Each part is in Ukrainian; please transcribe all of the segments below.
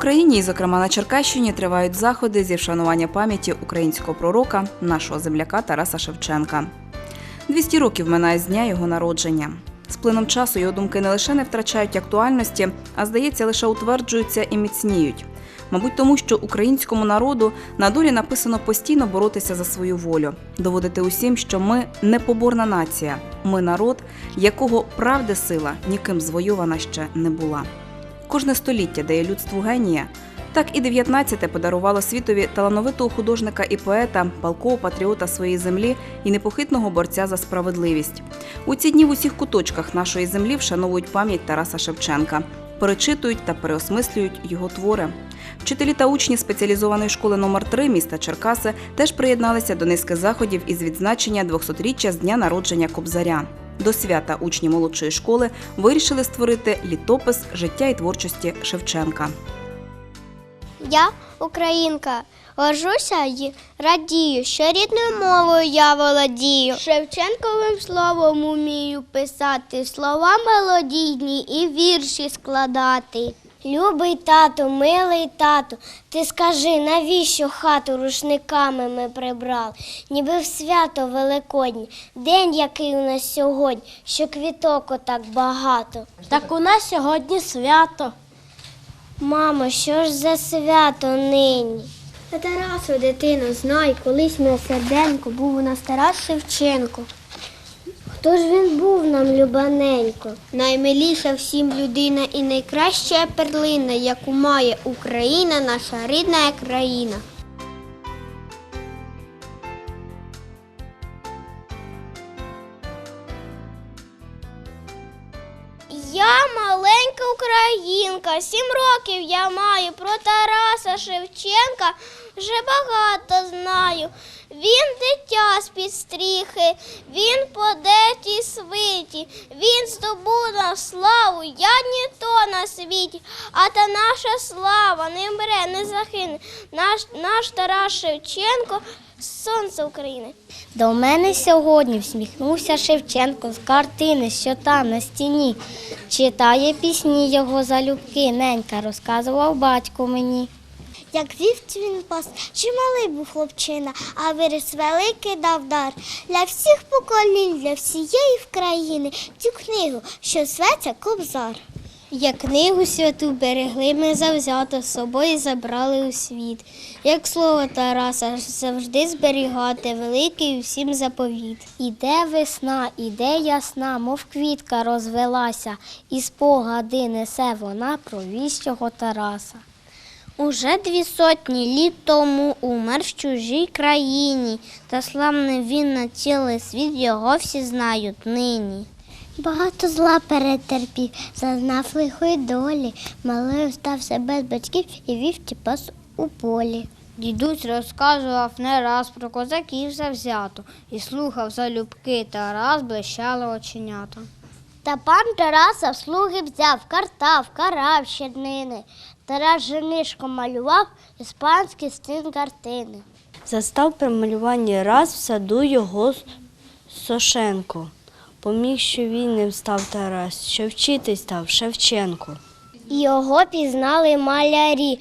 Україні, і, зокрема на Черкащині, тривають заходи зі вшанування пам'яті українського пророка, нашого земляка Тараса Шевченка. 200 років минає з дня його народження. З плином часу його думки не лише не втрачають актуальності, а здається, лише утверджуються і міцніють. Мабуть, тому що українському народу на долі написано постійно боротися за свою волю, доводити усім, що ми непоборна нація, ми народ, якого правди сила ніким звойована ще не була. Кожне століття дає людству генія. Так і 19-те подарувало світові талановитого художника і поета, палкого патріота своєї землі і непохитного борця за справедливість. У ці дні в усіх куточках нашої землі вшановують пам'ять Тараса Шевченка, перечитують та переосмислюють його твори. Вчителі та учні спеціалізованої школи номер 3 міста Черкаси теж приєдналися до низки заходів із відзначення 200-річчя з дня народження Кобзаря. До свята учні молодшої школи вирішили створити літопис життя і творчості Шевченка. Я українка. Горжуся й радію, що рідною мовою я володію. Шевченковим словом умію писати, слова мелодійні і вірші складати. Любий тату, милий тату, ти скажи, навіщо хату рушниками ми прибрали, ніби в свято Великоднє, день який у нас сьогодні, що квіток отак багато. Так у нас сьогодні свято. Мамо, що ж за свято нині? Та Тарасу, дитино, знай, колись моє серденько був у нас Тарас Шевченко. Хто ж він був нам любаненько? Наймиліша всім людина і найкраща перлина, яку має Україна, наша рідна країна. Я маленька українка, сім років я маю про Тараса Шевченка вже багато знаю. Він дитя з-під стріхи, він по детій свиті, він здобув славу, я ніхто на світі, а та наша слава не мре, не загине. Наш, наш Тарас Шевченко сонце України. До мене сьогодні всміхнувся Шевченко з картини, що там на стіні. Читає пісні його залюбки, ненька розказував батько мені. Як вівць він пас, чималий був хлопчина, а виріс великий дав дар для всіх поколінь, для всієї країни цю книгу, що зветься Кобзар. Як книгу святу берегли ми завзято, з собою забрали у світ. Як слово Тараса завжди зберігати, великий усім заповіт. Іде весна, іде ясна, мов квітка розвелася, і спогади несе вона про віщого Тараса. Уже дві сотні літ тому умер в чужій країні, та славний він на цілий світ, його всі знають нині. Багато зла перетерпів, зазнав лихої долі, малою стався без батьків і вівці пас у полі. Дідусь розказував не раз про козаків завзято, і слухав залюбки Тарас блищали оченята. Та пан Тараса в слуги взяв, картав, карав щоднини. Тарас женишко малював іспанський стін картини. Застав при малюванні раз в саду його Сошенко. Поміг, що він ним став Тарас, що вчити став Шевченко. Його пізнали малярі,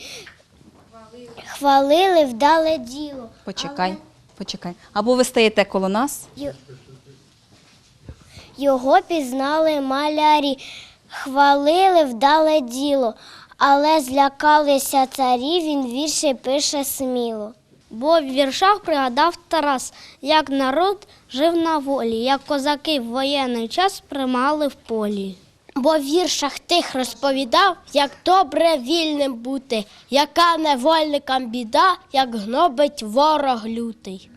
хвалили вдале діло. Почекай, почекай. Або ви стаєте коло нас, Його пізнали малярі, хвалили вдале діло, але злякалися царі, він вірші пише сміло. Бо в віршах пригадав Тарас, як народ жив на волі, як козаки в воєнний час примали в полі. Бо в віршах тих розповідав, як добре вільним бути, яка невольникам біда, як гнобить ворог лютий.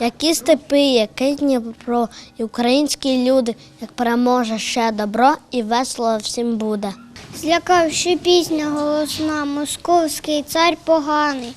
Які степи, яке Дніпро, і українські люди, як переможе ще добро і весело всім буде. Злякавши пісня голосна, московський цар поганий,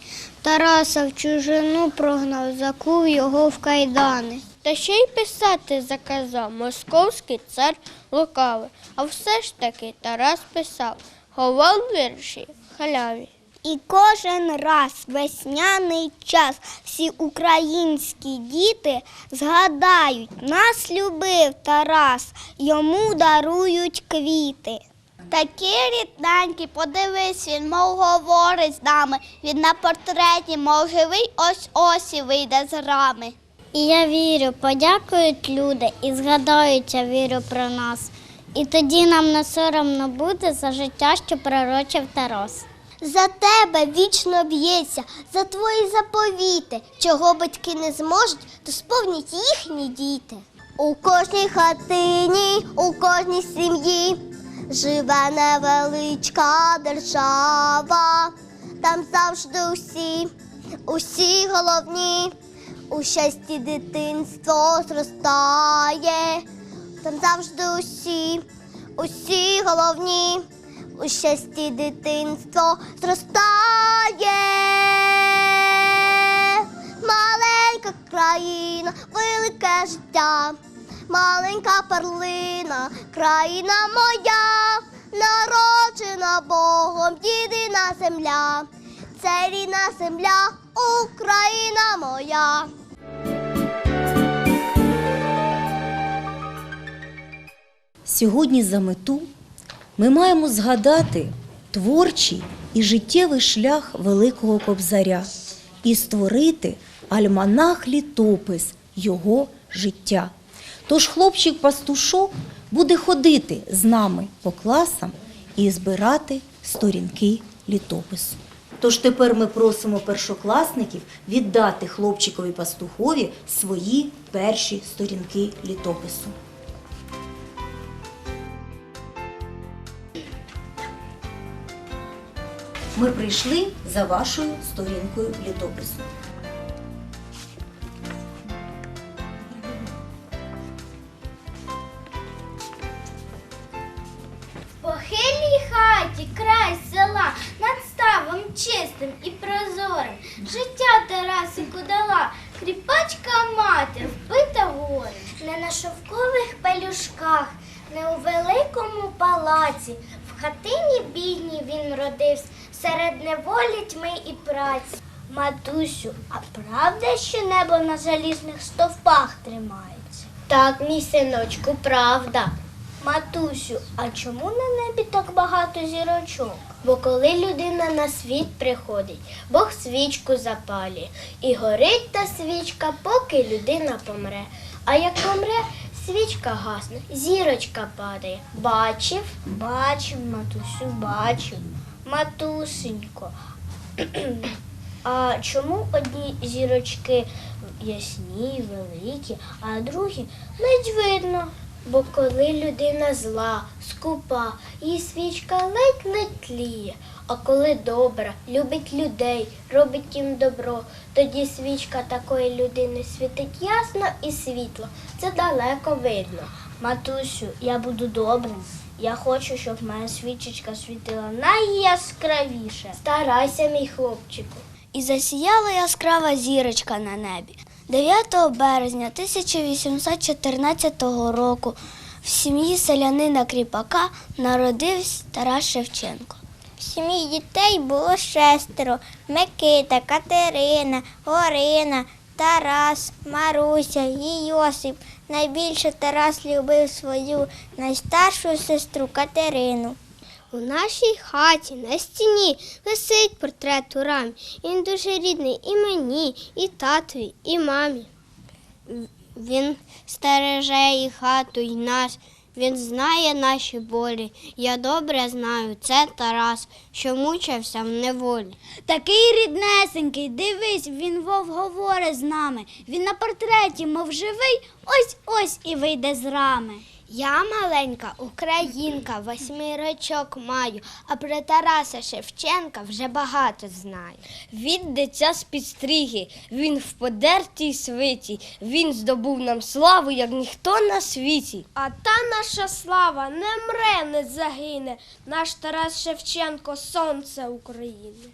Тараса в чужину прогнав, закув його в кайдани. Та ще й писати заказав московський цар лукавий, а все ж таки Тарас писав, ховав вірші в халяві. І кожен раз весняний час всі українські діти згадають, нас любив Тарас, йому дарують квіти. Такий рідненький, подивись, він мов говорить з нами. Він на портреті, мов живий, ось ось і вийде з рами. І я вірю, подякують люди і згадають, я вірю про нас. І тоді нам не соромно буде за життя, що пророчив Тарас. За тебе вічно б'ється, за твої заповіти. Чого батьки не зможуть, то сповнять їхні діти. У кожній хатині, у кожній сім'ї живе невеличка держава. Там завжди усі, усі головні. У щасті дитинство зростає. Там завжди усі, усі головні. У щасті дитинство зростає. Маленька країна, велике життя, маленька перлина, країна моя, народжена Богом, єдина земля, це рідна земля, Україна моя. Сьогодні за мету ми маємо згадати творчий і життєвий шлях Великого Кобзаря і створити альманах-літопис його життя. Тож хлопчик-пастушок буде ходити з нами по класам і збирати сторінки літопису. Тож тепер ми просимо першокласників віддати хлопчикові пастухові свої перші сторінки літопису. Ми прийшли за вашою сторінкою літопису. Небо на залізних стовпах тримається? Так, мій синочку, правда. Матусю, а чому на небі так багато зірочок? Бо коли людина на світ приходить, Бог свічку запалює, і горить та свічка, поки людина помре. А як помре, свічка гасне, зірочка падає. Бачив? Бачив, матусю, бачив. Матусенько. А чому одні зірочки ясні, великі, а другі ледь видно? Бо коли людина зла, скупа, її свічка ледь-ледь тліє. А коли добра, любить людей, робить їм добро, тоді свічка такої людини світить ясно і світло. Це далеко видно. Матусю, я буду добрим. Я хочу, щоб моя свічечка світила найяскравіше. Старайся, мій хлопчику. І засіяла яскрава зірочка на небі. 9 березня 1814 року в сім'ї селянина Кріпака народився Тарас Шевченко. В сім'ї дітей було шестеро: Микита, Катерина, Орина, Тарас, Маруся і Йосип. Найбільше Тарас любив свою найстаршу сестру Катерину. У нашій хаті на стіні висить портрет у рамі. Він дуже рідний і мені, і татові, і мамі. Він стереже і хату, і нас. Він знає наші болі. Я добре знаю, це Тарас, що мучився в неволі. Такий ріднесенький, дивись, він вов говорить з нами. Він на портреті, мов живий, ось ось і вийде з рами. Я маленька українка, восьми рочок маю, а про Тараса Шевченка вже багато знаю. Він дитя з підстріги, він в подертій свиті, він здобув нам славу, як ніхто на світі. А та наша слава не мре, не загине, наш Тарас Шевченко сонце України.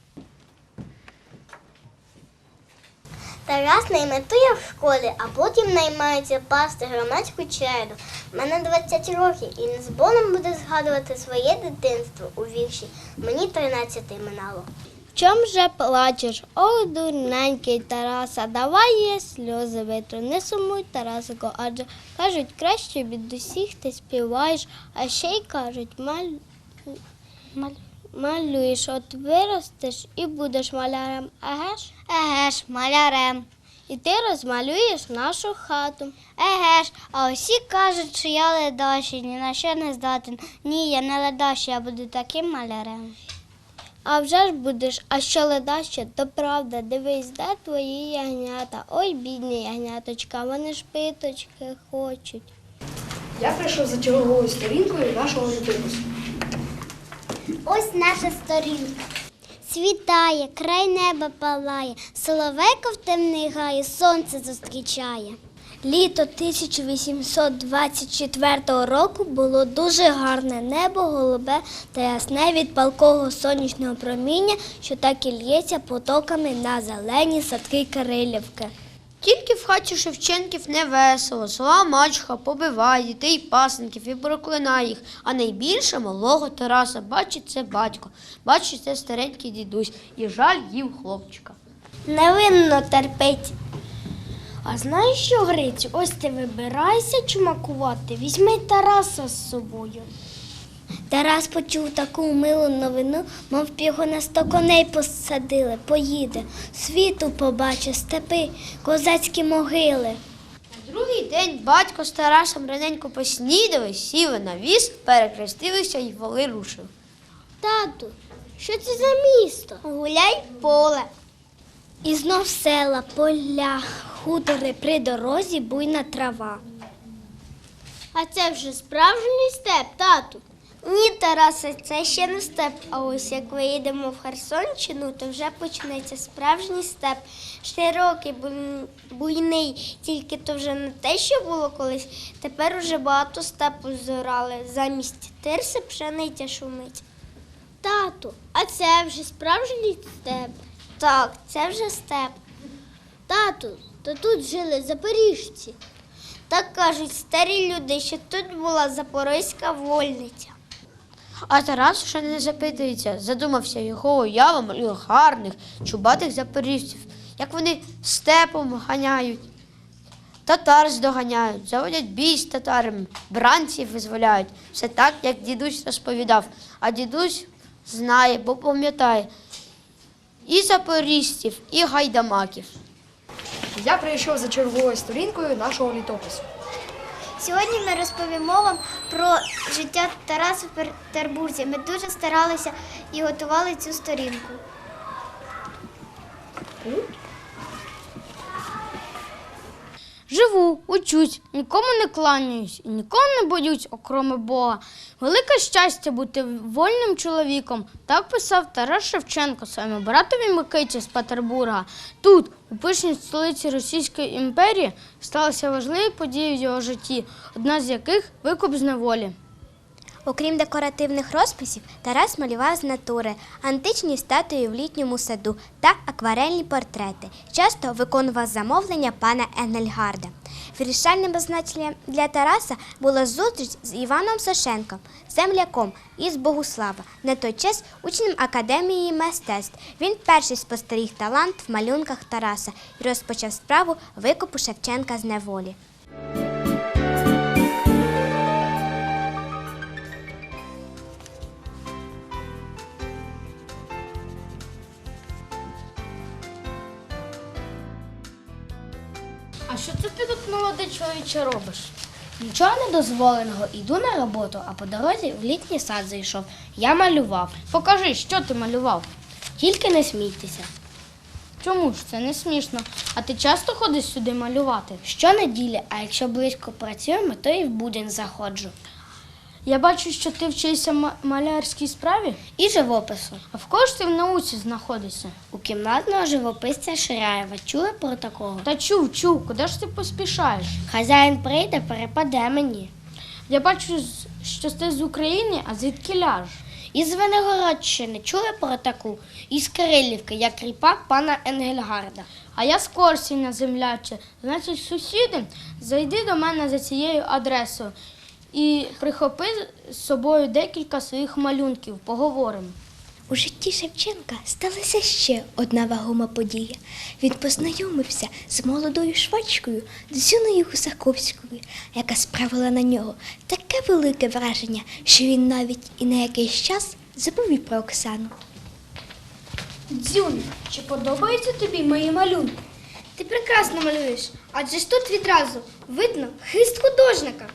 Тарас найметує в школі, а потім наймається пасти громадську череду. У мене 20 років і не з болем буде згадувати своє дитинство у вірші. Мені 13 минало. В чом же плачеш, о дурненький Тараса, давай є сльози витру, не сумуй, Тарасико, адже кажуть, краще від усіх ти співаєш, а ще й кажуть, маль... Малюєш, от виростеш і будеш малярем. Еге ж? Еге ж, малярем. І ти розмалюєш нашу хату. Еге ж, а усі кажуть, що я ледащий, ні на що не здатен. Ні, я не ледащий, я буду таким малярем. А вже ж будеш, а що ледаще, то правда, дивись, де твої ягнята. Ой, бідні ягняточка, вони ж питочки хочуть. Я прийшов за черговою сторінкою нашого літопису. Ось наша сторінка. Світає, край неба палає, соловейко в темний гає, сонце зустрічає. Літо 1824 року було дуже гарне небо, голубе та ясне від палкого сонячного проміння, що так і лється потоками на зелені садки Кирилівки. Тільки в хаті Шевченків не весело. Зла мачка побиває дітей пасенків і проклинає їх. А найбільше малого Тараса бачить це батько, бачить це старенький дідусь, і жаль їм хлопчика. Невинно терпить. А знаєш що, Грицю, ось ти вибирайся чумакувати, візьми Тараса з собою. Тарас почув таку милу новину, мов його на сто коней посадили, поїде, світу побачить, степи, козацькі могили. На другий день батько з Тарасом раненько поснідали, сіли на віз, перекрестилися і воли рушив. Тату, що це за місто? Гуляй поле. І знов села, поля, хутори при дорозі, буйна трава. А це вже справжній степ, тату. Ні, Тарасе, це ще не степ. А ось як виїдемо в Херсонщину, то вже почнеться справжній степ. Широкий, буйний, тільки то вже не те, що було колись. Тепер уже багато степу зорали. Замість тирси пшениця шумить. Тату, а це вже справжній степ? Так, це вже степ. Тату, то тут жили запоріжці. Так кажуть старі люди, що тут була запорозька вольниця. А Тарас ще не запитується, задумався його уява гарних, чубатих запоріжців, як вони степом ганяють, татар здоганяють, заводять бій з татарами, бранців визволяють. Все так, як дідусь розповідав. А дідусь знає, бо пам'ятає і запоріжців, і гайдамаків. Я прийшов за черговою сторінкою нашого літопису. Сьогодні ми розповімо вам про життя Тараса в Петербурзі. Ми дуже старалися і готували цю сторінку. Живу, учусь, нікому не кланяюсь і нікому не боюсь, окрім Бога. Велике щастя бути вольним чоловіком. Так писав Тарас Шевченко своєму братові Микиті з Петербурга. Тут, у пишній столиці Російської імперії, сталися важливі події в його житті, одна з яких викуп з неволі. Окрім декоративних розписів, Тарас малював з натури, античні статуї в літньому саду та акварельні портрети. Часто виконував замовлення пана Енгельгарда. Вирішальним значенням для Тараса була зустріч з Іваном Сошенком, земляком із Богуслава, на той час учнем академії мистецтв. Він перший спостеріг талант в малюнках Тараса і розпочав справу викупу Шевченка з неволі. Чоловіче, робиш? Нічого недозволеного, іду на роботу, а по дорозі в літній сад зайшов. Я малював. Покажи, що ти малював. Тільки не смійтеся. Чому ж це не смішно? А ти часто ходиш сюди малювати? Щонеділі, а якщо близько працюємо, то і в будень заходжу. Я бачу, що ти вчишся малярській справі. І живопису. А в кого ж ти в науці знаходишся? У кімнатного живописця Ширяєва. Чули про такого? Та чув, чув, куди ж ти поспішаєш? Хазяїн прийде, перепаде мені. Я бачу, що ти з України, а звідки ляж? Із Венегородщини чули про таку? Із Кирилівки, як кріпак пана Енгельгарда. А я з Корсіна, земляче. Значить, сусіди, зайди до мене за цією адресою і прихопи з собою декілька своїх малюнків, поговоримо. У житті Шевченка сталася ще одна вагома подія. Він познайомився з молодою швачкою Дзюною Гусаковською, яка справила на нього таке велике враження, що він навіть і на якийсь час Заповідь про Оксану. Дзюнь, чи подобаються тобі мої малюнки? Ти прекрасно малюєш, адже ж тут відразу видно хист художника.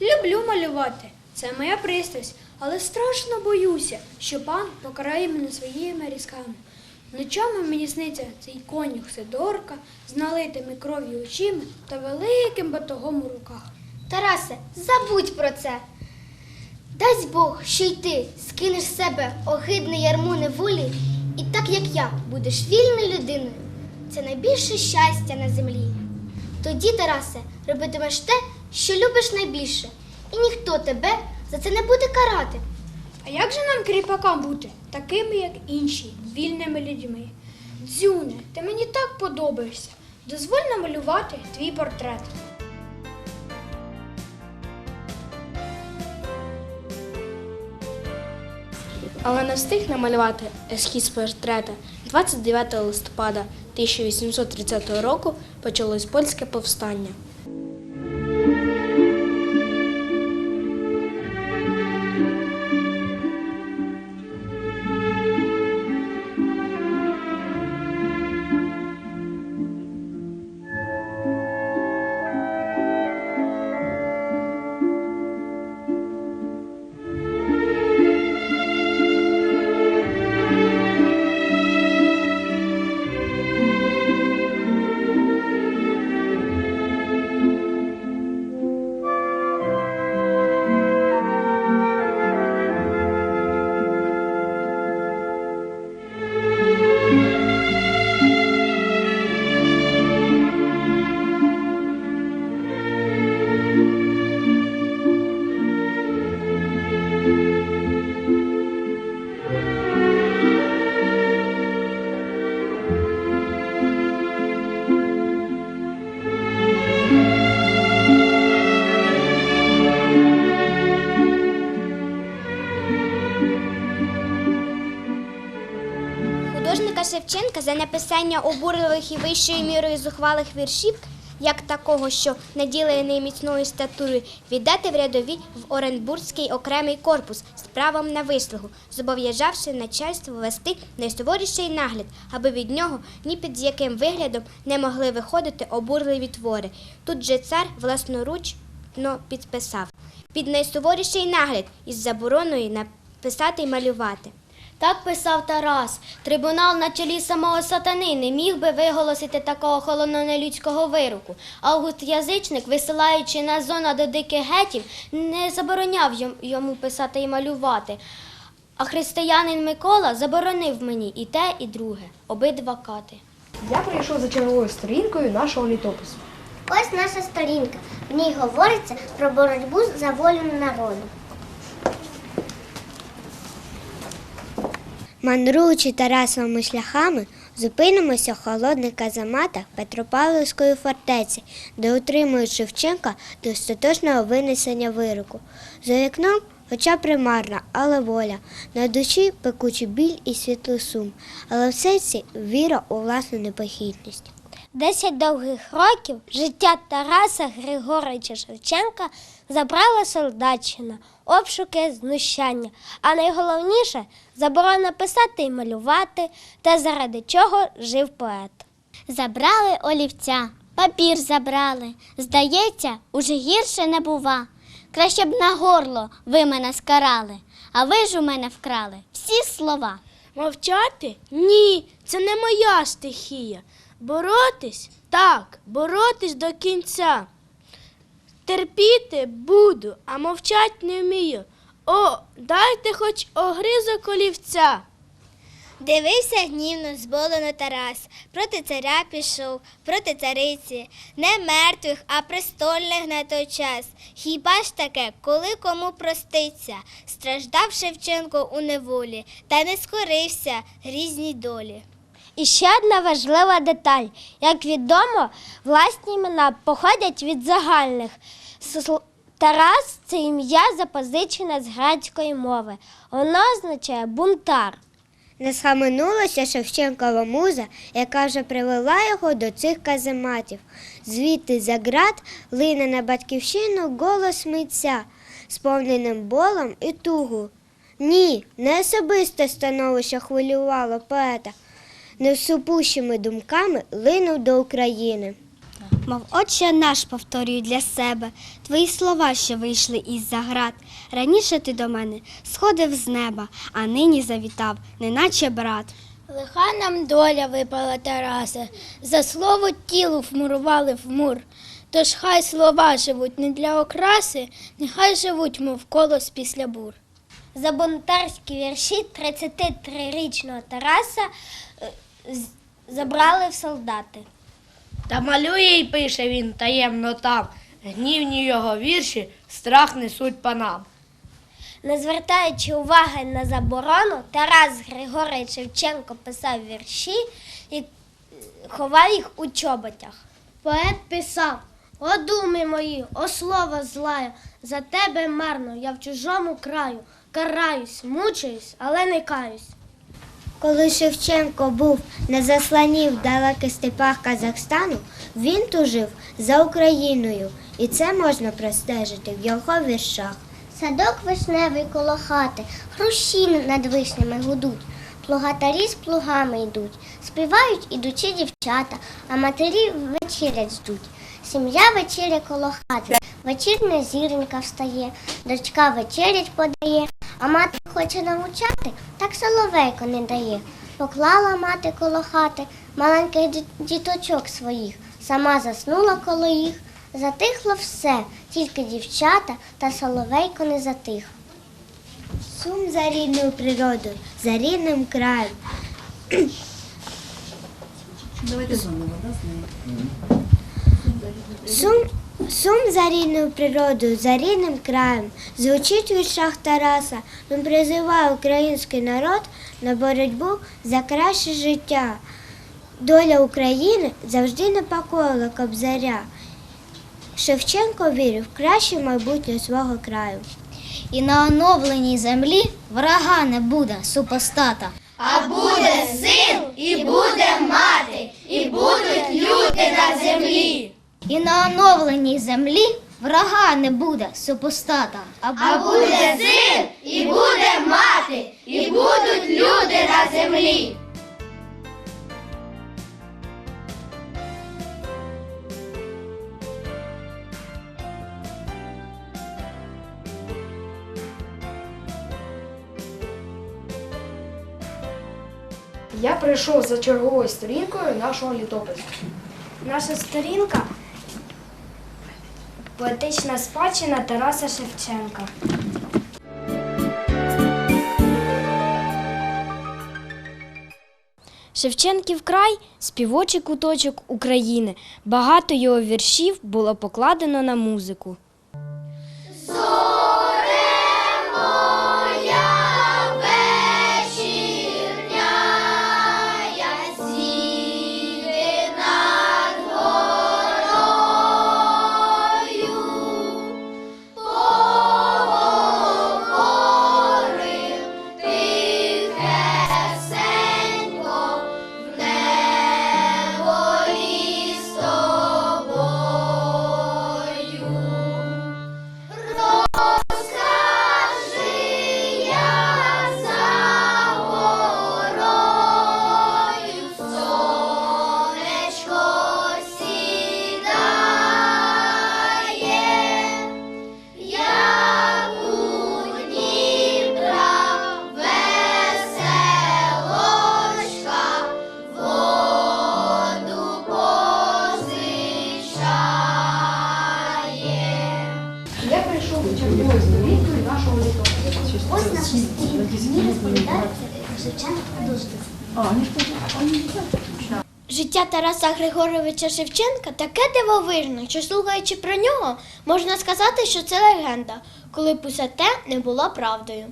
Люблю малювати. Це моя пристрасть, але страшно боюся, що пан покарає мене своїми різками. Ночами мені сниться цей конюх Сидорка з налитими кров'ю очима та великим батогом у руках. Тарасе, забудь про це. Дасть Бог, що й ти скинеш з себе огидне ярмо неволі, і так як я будеш вільною людиною. Це найбільше щастя на землі. Тоді, Тарасе, робитимеш те, що любиш найбільше, і ніхто тебе за це не буде карати. А як же нам кріпакам бути, такими, як інші, вільними людьми? Дзюне, ти мені так подобаєшся. Дозволь намалювати твій портрет. Але не встиг намалювати ескіз портрета. 29 листопада 1830 року почалось польське повстання. За написання обурливих і вищою мірою зухвалих віршів, як такого, що наділений міцною статурою, віддати в рядові в Оренбурзький окремий корпус з правом на вислугу, зобов'язавши начальство вести найсуворіший нагляд, аби від нього ні під яким виглядом не могли виходити обурливі твори. Тут же цар власноручно підписав під найсуворіший нагляд із забороною написати й малювати. Так писав Тарас. Трибунал на чолі самого сатани не міг би виголосити такого холоднолюдського вироку. Август Язичник, висилаючи на зона до диких гетів, не забороняв йому писати і малювати. А християнин Микола заборонив мені і те, і друге, обидва кати. Я прийшов за черговою сторінкою нашого літопису. Ось наша сторінка. В ній говориться про боротьбу за волю народу. Мандруючи Тарасовими шляхами, зупинимося в холодних казаматах Петропавловської фортеці, де утримують Шевченка до остаточного винесення вироку. За вікном, хоча примарна, але воля, на душі пекучий біль і світлий сум, але в серці віра у власну непохитність. Десять довгих років життя Тараса Григоровича Шевченка забрала солдатчина, обшуки, знущання, а найголовніше заборона писати і малювати, та заради чого жив поет. Забрали олівця, папір забрали. Здається, уже гірше не бува. Краще б на горло ви мене скарали, а ви ж у мене вкрали всі слова. Мовчати? Ні, це не моя стихія. Боротись? Так, боротись до кінця. Терпіти буду, а мовчать не вмію. О, дайте хоч огризок олівця. Дивився гнівно зболено Тарас, проти царя пішов, проти цариці, не мертвих, а престольних на той час. Хіба ж таке, коли кому проститься, страждав Шевченко у неволі, та не скорився грізній долі. І ще одна важлива деталь. Як відомо, власні імена походять від загальних. Тарас це ім'я запозичене з грецької мови. Воно означає бунтар. Не схаменулася Шевченкова муза, яка вже привела його до цих казематів. Звідти за град лине на батьківщину голос митця, сповненим болом і тугу. Ні, не особисте становище хвилювало поета. Невсупущими думками линув до України. Мов отче наш повторюю для себе твої слова, що вийшли із заград. Раніше ти до мене сходив з неба, а нині завітав, неначе брат. Лиха нам доля випала Тарасе, за слово тілу вмурували в мур. Тож хай слова живуть не для окраси, нехай живуть, мов колос після бур. За бунтарські вірші 33-річного Тараса е, забрали в солдати. Та малює й пише він таємно там. Гнівні його вірші страх несуть панам. Не звертаючи уваги на заборону, Тарас Григорій Шевченко писав вірші і ховав їх у чоботях. Поет писав: О думи мої, о слово злаю, за тебе марно, я в чужому краю, караюсь, мучаюсь, але не каюсь. Коли Шевченко був на засланні в далеких степах Казахстану, він тужив за Україною, і це можна простежити в його віршах. Садок вишневий коло хати, хрущі над вишнями гудуть. Плугатарі з плугами йдуть, співають ідучі дівчата, а матері вечерять ждуть. Сім'я вечеря коло хати, вечірня зіронька встає, дочка вечерять подає, а мати хоче навчати, так соловейко не дає. Поклала мати коло хати маленьких діточок своїх, сама заснула коло їх. Затихло все, тільки дівчата та соловейко не затих. Сум за рідною природою, за рідним краєм. Давайте заново, да, з нею. Сум, сум за рідною природою, за рідним краєм. Звучить у віршах Тараса, він призиває український народ на боротьбу за краще життя. Доля України завжди непокоїла кобзаря. Шевченко вірив в краще майбутнє свого краю. І на оновленій землі врага не буде супостата. А буде син, і буде І на оновленій землі врага не буде супостата. А буде син, і буде мати, і будуть люди на землі. Я прийшов за черговою сторінкою нашого літопису. Наша сторінка поетична спадщина Тараса Шевченка. Шевченків край співочий куточок України. Багато його віршів було покладено на музику. Тараса Григоровича Шевченка таке дивовижне, що слухаючи про нього, можна сказати, що це легенда, коли б усе те не було правдою.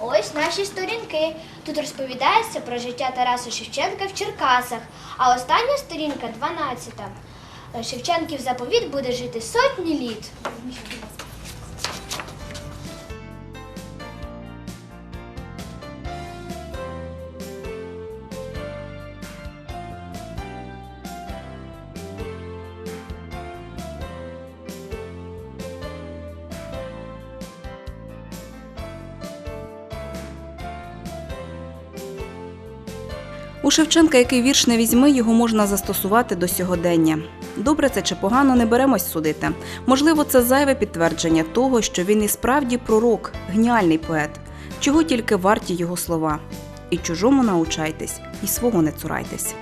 Ось наші сторінки. Тут розповідається про життя Тараса Шевченка в Черкасах, а остання сторінка 12. Шевченків заповіт буде жити сотні літ. Шевченка, який вірш не візьми, його можна застосувати до сьогодення. Добре це чи погано не беремось судити. Можливо, це зайве підтвердження того, що він і справді пророк, геніальний поет, чого тільки варті його слова. І чужому научайтесь, і свого не цурайтесь.